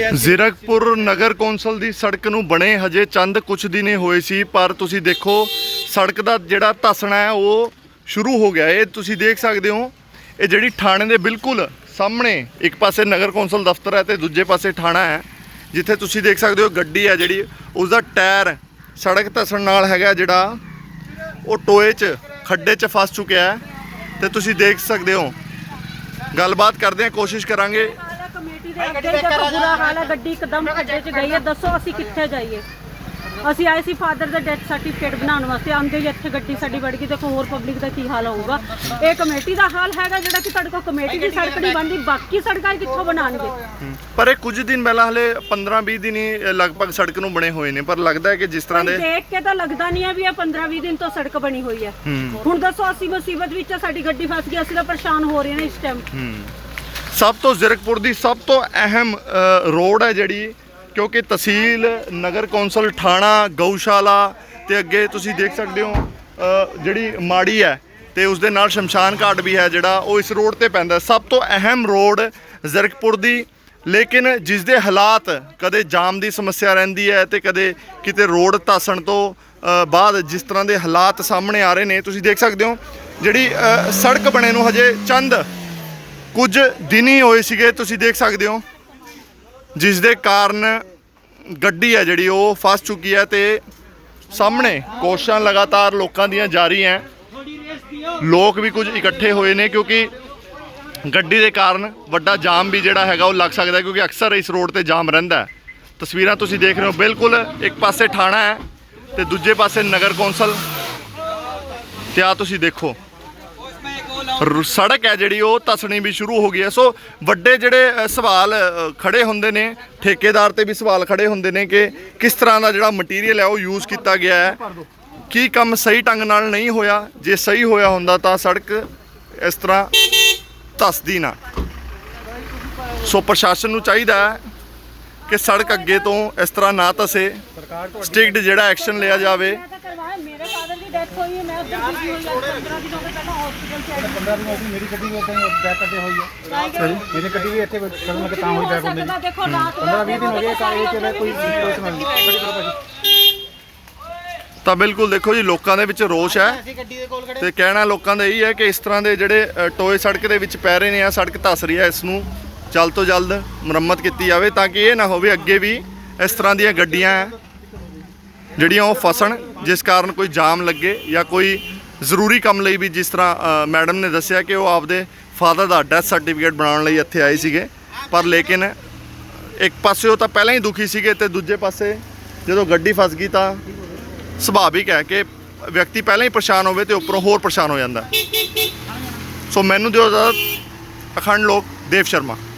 ਜ਼ੀਰਕਪੁਰ ਨਗਰ council ਦੀ ਸੜਕ ਨੂੰ ਬਣੇ ਹਜੇ ਚੰਦ ਕੁਝ ਦਿਨੇ ਹੋਏ ਸੀ, ਪਰ ਤੁਸੀਂ ਦੇਖੋ, ਸੜਕ ਦਾ ਜਿਹੜਾ ਧਸਣਾ ਹੈ, ਉਹ ਸ਼ੁਰੂ ਹੋ ਗਿਆ। ਇਹ ਤੁਸੀਂ ਦੇਖ ਸਕਦੇ ਹੋ, ਇਹ ਜਿਹੜੀ ਥਾਣੇ ਦੇ ਬਿਲਕੁਲ ਸਾਹਮਣੇ ਇੱਕ ਪਾਸੇ ਨਗਰ ਕੌਂਸਲ ਦਫ਼ਤਰ ਹੈ ਤੇ ਦੂਜੇ ਪਾਸੇ ਥਾਣਾ ਹੈ, ਜਿੱਥੇ ਤੁਸੀਂ ਦੇਖ ਸਕਦੇ ਹੋ ਗੱਡੀ ਹੈ ਜਿਹੜੀ ਉਸ ਦਾ ਟਾਇਰ ਸੜਕ ਧਸਣ ਨਾਲ ਹੈਗਾ ਜਿਹੜਾ, ਉਹ ਟੋਏ 'ਚ, ਖੱਡੇ 'ਚ ਫਸ ਚੁੱਕਿਆ ਹੈ। ਤੇ ਤੁਸੀਂ ਦੇਖ ਸਕਦੇ ਹੋ, ਗੱਲਬਾਤ ਕਰਦੇ ਹਾਂ, ਕੋਸ਼ਿਸ਼ ਕਰਾਂਗੇ। ਦੇ ਅੱਗੇ ਜਦੋਂ ਬੁਰਾ ਹਾਲ ਹੈ ਗੱਡੀ ਇੱਕਦਮ ਖੱਡੇ 'ਚ ਗਈ ਹੈ ਦੱਸੋ ਅਸੀਂ ਕਿੱਥੇ ਜਾਈਏ। ਅਸੀਂ ਆਏ ਸੀ ਫਾਦਰ ਦਾ ਡੈਥ ਸਰਟੀਫਿਕੇਟ ਬਣਾਉਣ ਵਾਸਤੇ ਆਂਦੇ ਹੀ ਇੱਥੇ ਗੱਡੀ ਸਾਡੀ ਵੜ ਗਈ ਦੇਖੋ ਹੋਰ ਪਬਲਿਕ ਦਾ ਕੀ ਹਾਲ ਹੋਊਗਾ। ਇਹ ਕਮੇਟੀ ਦਾ ਹਾਲ ਹੈਗਾ ਜਿਹੜਾ ਕਿ ਤੁਹਾਡੇ ਕੋਲ ਕਮੇਟੀ ਦੀ ਸੜਕ ਨਹੀਂ ਬਣਦੀ ਬਾਕੀ ਸੜਕਾਂ ਇਹ ਕਿੱਥੋਂ ਬਣਾਉਣਗੇ? ਪਰ ਇਹ ਕੁਝ ਦਿਨ ਪਹਿਲਾਂ ਹਲੇ 15-20 ਦਿਨ ਹੀ ਲਗਭਗ ਸੜਕ ਨੂੰ ਬਣੇ ਹੋਏ ਨੇ ਪਰ ਲੱਗਦਾ ਹੈ ਕਿ ਜਿਸ ਤਰ੍ਹਾਂ ਦੇ ਦੇਖ ਕੇ ਤਾਂ ਲੱਗਦਾ ਨਹੀਂ ਹੈ ਵੀ ਇਹ 15-20 ਦਿਨ ਤੋਂ ਸੜਕ ਬਣੀ ਹੋਈ ਹੈ। ਹੁਣ ਦੱਸੋ ਅਸੀਂ ਮੁਸੀਬਤ ਵਿੱਚ ਸਾਡੀ ਗੱਡੀ ਫਸ ਗਈ ਅਸੀਂ ਤਾਂ ਪਰੇਸ਼ਾਨ ਹੋ ਰਹੇ ਹਾਂ ਇਸ ਟਾਈਮ ਸਭ ਤੋਂ ਜ਼ੀਰਕਪੁਰ ਦੀ ਸਭ ਤੋਂ ਅਹਿਮ ਰੋਡ ਹੈ ਜਿਹੜੀ, ਕਿਉਂਕਿ ਤਹਿਸੀਲ, ਨਗਰ ਕੌਂਸਲ, ਥਾਣਾ, ਗਊਸ਼ਾਲਾ ਤੇ ਅੱਗੇ ਤੁਸੀਂ ਦੇਖ ਸਕਦੇ ਹੋ ਜਿਹੜੀ ਮਾੜੀ ਹੈ ਤੇ ਉਸ ਦੇ ਨਾਲ ਸ਼ਮਸ਼ਾਨ ਘਾਟ ਵੀ ਹੈ ਜਿਹੜਾ, ਉਹ ਇਸ ਰੋਡ ਤੇ ਪੈਂਦਾ ਸਭ ਤੋਂ ਅਹਿਮ ਰੋਡ ਜ਼ੀਰਕਪੁਰ ਦੀ, ਲੇਕਿਨ ਜਿਸ ਦੇ ਹਾਲਾਤ ਕਦੇ ਜਾਮ ਦੀ ਸਮੱਸਿਆ ਰਹਿੰਦੀ ਹੈ ਤੇ ਕਦੇ ਕਿਤੇ ਰੋਡ ਧਾਸਣ ਤੋਂ ਬਾਅਦ ਜਿਸ ਤਰ੍ਹਾਂ ਦੇ ਹਾਲਾਤ ਸਾਹਮਣੇ ਆ ਰਹੇ ਨੇ, ਤੁਸੀਂ ਦੇਖ ਸਕਦੇ ਹੋ, ਜਿਹੜੀ ਸੜਕ ਬਣੇ ਨੂੰ ਹਜੇ ਚੰਦ ਕੁਝ ਦਿਨ ਹੀ ਹੋਏ ਸੀਗੇ, ਤੁਸੀਂ ਦੇਖ ਸਕਦੇ ਹੋ। ਜਿਸ ਦੇ ਕਾਰਨ ਗੱਡੀ ਹੈ ਜਿਹੜੀ, ਉਹ ਫਸ ਚੁੱਕੀ ਹੈ ਤੇ ਸਾਹਮਣੇ ਕੋਸ਼ਿਸ਼ਾਂ ਲਗਾਤਾਰ ਲੋਕਾਂ ਦੀਆਂ ਜਾਰੀ ਹੈ। ਲੋਕ ਵੀ ਕੁਝ ਇਕੱਠੇ ਹੋਏ ਨੇ ਕਿਉਂਕਿ ਗੱਡੀ ਦੇ ਕਾਰਨ ਵੱਡਾ ਜਾਮ ਵੀ ਜਿਹੜਾ ਹੈਗਾ, ਉਹ ਲੱਗ ਸਕਦਾ ਕਿਉਂਕਿ ਅਕਸਰ ਇਸ ਰੋਡ ਤੇ ਜਾਮ ਰਹਿੰਦਾ ਹੈ। ਤਸਵੀਰਾਂ ਤੁਸੀਂ ਦੇਖ ਰਹੇ ਹੋ, ਬਿਲਕੁਲ ਇੱਕ ਪਾਸੇ ਥਾਣਾ ਹੈ ਤੇ ਦੂਜੇ ਪਾਸੇ ਨਗਰ ਕੌਂਸਲ। ਤੇ ਆ ਤੁਸੀਂ ਦੇਖੋ। ਰ- ਸੜਕ ਹੈ ਜਿਹੜੀ ਉਹ ਧਸਣੀ ਵੀ ਸ਼ੁਰੂ ਹੋ ਗਈ ਹੈ। ਸੋ ਵੱਡੇ ਜਿਹੜੇ ਅ, ਸਵਾਲ ਅ, ਖੜੇ ਹੁੰਦੇ ਨੇ ਠੇਕੇਦਾਰ ਤੇ ਵੀ ਸਵਾਲ ਖੜੇ ਹੁੰਦੇ ਨੇ ਕਿ ਕਿਸ ਤਰ੍ਹਾਂ ਦਾ ਜਿਹੜਾ ਮਟੀਰੀਅਲ ਹੈ ਉਹ ਯੂਜ਼ ਕੀਤਾ ਗਿਆ ਹੈ। ਕੀ ਕੰਮ ਸਹੀ ਢੰਗ ਨਾਲ ਨਹੀਂ ਹੋਇਆ? ਜੇ ਸਹੀ ਹੋਇਆ ਹੁੰਦਾ ਤਾਂ ਸੜਕ ਇਸ ਤਰ੍ਹਾਂ ਧੱਸਦੀ ਨਾ। ਸੋ ਪ੍ਰਸ਼ਾਸਨ ਨੂੰ ਚਾਹੀਦਾ ਹੈ ਕਿ ਸੜਕ ਅੱਗੇ ਤੋਂ ਇਸ ਤਰ੍ਹਾਂ ਨਾ ਧਸੇ। ਸਟ੍ਰਿਕਟ ਜਿਹੜਾ ਐਕਸ਼ਨ ਲਿਆ ਜਾਵੇ ਮੈਂ ਤਾਂ ਕਰਵਾਇਆ ਮੇਰੇ ਫਾਦਰ ਦੀ ਡੈਥ ਹੋਈ ਹੈ ਮੈਂ ਉੱਧਰ ਬਿਜ਼ੀ ਹੋਈ ਹਾਂ 15 ਦਿਨ ਹੋ ਗਏ ਪਹਿਲਾਂ ਹਸਪੀਟਲ 'ਚ ਆਈ 15 ਦਿਨ ਹੋ ਗਏ ਮੇਰੀ ਗੱਡੀ ਵੀ ਉਦਾਂ ਹੀ ਬੈਕ ਕਰਦੇ ਹੋਈ ਹੈ ਹਾਂ ਮੇਰੀ ਗੱਡੀ ਵੀ ਇੱਥੇ ਕਰਨ ਲੱਗੇ ਤਾਂ ਹੋਈ ਬੈਕ ਹੁੰਦੀ ਦੇਖੋ ਰਾਤ 15 20 ਦਿਨ ਹੋ ਗਏ ਤਾਂ ਇਹ ਕਿਵੇਂ ਕੋਈ ਕੋਈ ਨਹੀਂ ਤਾਂ ਬਿਲਕੁਲ ਦੇਖੋ ਜੀ ਲੋਕਾਂ ਦੇ ਵਿੱਚ ਰੋਸ਼ ਹੈ। ਤੇ ਕਹਿਣਾ ਲੋਕਾਂ ਦਾ ਇਹੀ ਹੈ ਕਿ ਇਸ ਤਰ੍ਹਾਂ ਦੇ ਜਿਹੜੇ ਟੋਏ ਸੜਕ ਦੇ ਵਿੱਚ ਪੈ ਰਹੇ ਨੇ ਆ ਸੜਕ ਧੱਸ ਰਹੀ ਹੈ ਇਸ ਨੂੰ ਜਲਦ ਤੋਂ ਜਲਦ ਮੁਰੰਮਤ ਕੀਤੀ ਜਾਵੇ ਤਾਂ ਕਿ ਇਹ ਨਾ ਹੋਵੇ ਅੱਗੇ ਵੀ ਇਸ ਤਰ੍ਹਾਂ ਦੀਆਂ ਗੱਡੀਆਂ ਹੈ ਜਿਹੜੀਆਂ ਉਹ ਫਸਣ, ਜਿਸ ਕਾਰਨ ਕੋਈ ਜਾਮ ਲੱਗੇ ਜਾਂ ਕੋਈ ਜ਼ਰੂਰੀ ਕੰਮ ਲਈ ਵੀ ਜਿਸ ਤਰ੍ਹਾਂ ਮੈਡਮ ਨੇ ਦੱਸਿਆ ਕਿ ਉਹ ਆਪਦੇ ਫਾਦਰ ਦਾ ਡੈਥ ਸਰਟੀਫਿਕੇਟ ਬਣਾਉਣ ਲਈ ਇੱਥੇ ਆਏ ਸੀਗੇ। ਪਰ ਲੇਕਿਨ ਇੱਕ ਪਾਸੇ ਉਹ ਤਾਂ ਪਹਿਲਾਂ ਹੀ ਦੁਖੀ ਸੀਗੇ ਤੇ ਦੂਜੇ ਪਾਸੇ ਜਦੋਂ ਗੱਡੀ ਫਸ ਗਈ ਤਾਂ ਸੁਭਾਵਿਕ ਹੈ ਕਿ ਵਿਅਕਤੀ ਪਹਿਲਾਂ ਹੀ ਪਰੇਸ਼ਾਨ ਹੋਵੇ ਤੇ ਉੱਪਰੋਂ ਹੋਰ ਪਰੇਸ਼ਾਨ ਹੋ ਜਾਂਦਾ। ਸੋ ਮੈਨੂੰ ਦਿਓ ਇਜਾਜ਼ਤ, ਅਖੰਡ ਲੋਕ ਦੇਵ ਸ਼ਰਮਾ।